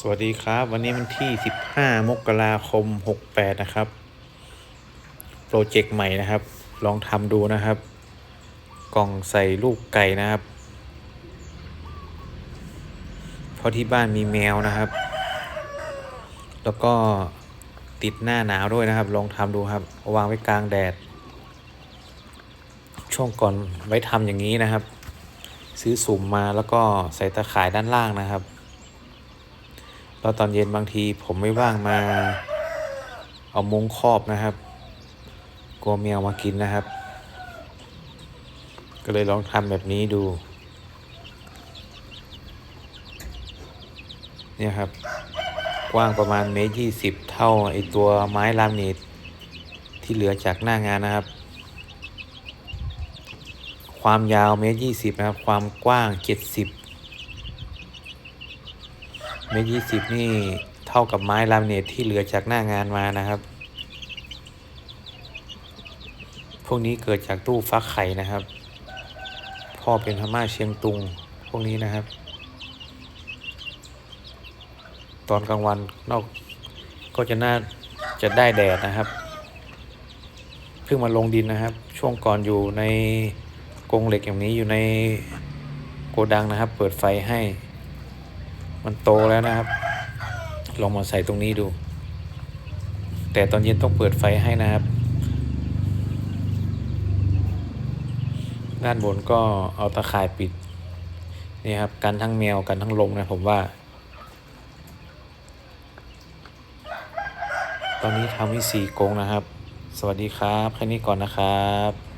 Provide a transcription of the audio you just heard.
สวัสดีครับ วันนี้มันที่ 15 มกราคม 68 นะครับ โปรเจกต์ใหม่นะครับ ลองทำดูนะครับ กล่องใส่ลูกไก่นะครับ เพราะที่บ้านมีแมวนะครับ แล้วก็ติดหน้าหนาวด้วยนะครับ ลองทำดูครับ วางไว้กลางแดด ช่วงก่อนไว้ทำอย่างนี้นะครับ ซื้อสุ่มมาแล้วก็ใส่ตะข่ายด้านล่างนะครับ แล้วตอนเย็นบางทีผมไม่ว่างมา เอามุ้งครอบนะครับกลัวแมวมากินนะครับ ก็เลยลองทำแบบนี้ดู เนี่ยครับ กว้างประมาณเมตรยี่สิบเท่าไอตัวไม้ลามเนตที่เหลือจากหน้างานนะครับ ความยาวเมตรยี่สิบนะครับ ความกว้างเจ็ดสิบ เมตรยี่สิบนี่เท่ากับไม้ลามเนตที่เหลือจากหน้างานมานะครับ พวกนี้เกิดจากตู้ฟักไข่นะครับ พ่อเป็นพม่าเชียงตุงพวกนี้นะครับ ตอนกลางวันนอกก็จะน่าจะได้แดดนะครับ เพิ่งมาลงดินนะครับ ช่วงก่อนอยู่ในกรงเหล็กอย่างนี้อยู่ในโกดังนะครับ เปิดไฟให้ มันโตแล้วนะครับ ลองมาใส่ตรงนี้ดู แต่ตอนเย็นต้องเปิดไฟให้นะครับ ด้านบนก็เอาตะข่ายปิดนี่ครับกันทั้งแมวกันทั้งลมนะผมว่า ตอนนี้ทำให้สี่กงนะครับ สวัสดีครับ แค่นี้ก่อนนะครับ